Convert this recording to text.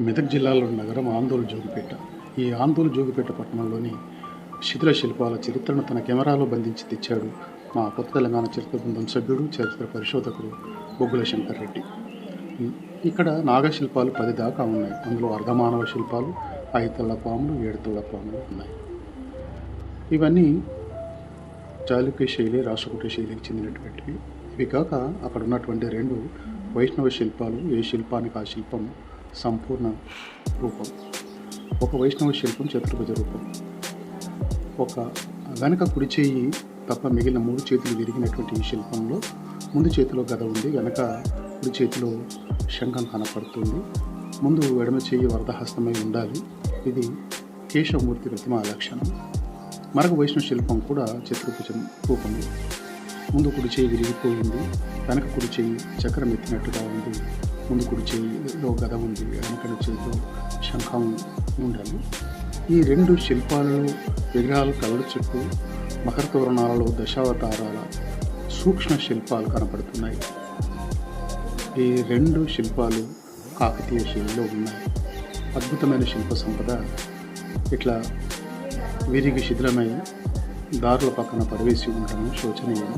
మెదక్ జిల్లాలోని నగరం ఆందోళన జోగిపేట. ఈ ఆందోళన జోగిపేట పట్టణంలోని శిథిల శిల్పాల చరిత్రను తన కెమెరాలో బంధించి తెచ్చాడు మా కొత్త తెలంగాణ చరిత్ర బృందం సభ్యుడు చరిత్ర పరిశోధకుడు బొగ్గుల శంకర్ రెడ్డి. ఇక్కడ నాగశిల్పాలు పది దాకా ఉన్నాయి. అందులో అర్ధమానవ శిల్పాలు ఐదు పాములు ఏడు పాములు ఉన్నాయి. ఇవన్నీ చాళుక్య శైలి రాష్ట్రకూట శైలికి చెందినటువంటివి. ఇవి కాక అక్కడ ఉన్నటువంటి రెండు వైష్ణవ శిల్పాలు ఏ శిల్పానికి ఆ శిల్పం సంపూర్ణ రూపం. ఒక వైష్ణవ శిల్పం చతుర్భుజ రూపం. ఒక వెనక కుడి చేయి తప్ప మిగిలిన మూడు చేతులు విరిగినటువంటి ఈ శిల్పంలో ముందు చేతిలో గద ఉంది వెనక కుడి చేతిలో శంఖం కనపడుతుంది. ముందు ఎడమ చేయి వరదహస్తమై ఉండాలి. ఇది కేశవమూర్తి ప్రతిమ లక్షణం. మరొక వైష్ణవ శిల్పం కూడా చతుర్భుజం రూపంలో ముందు కుడి చేయి విరిగిపోయింది వెనక కుడి చేయి చక్రం ఎత్తినట్టుగా ఉంది. ముందు కుడి గద ఉంది. వెనక చేతిలో శంఖం ఉండాలి. ఈ రెండు శిల్పాలను విగ్రహాలు కలల చుట్టూ మకర తోరణాలలో దశావతారాల సూక్ష్మ శిల్పాలు కనపడుతున్నాయి. ఈ రెండు శిల్పాలు కాకతీయ శైలిలో ఉన్నాయి. అద్భుతమైన శిల్ప సంపద. ఇట్లా విరిగి శిథిలమై దారుల పక్కన పడవేసి ఉండడం శోచనీయం.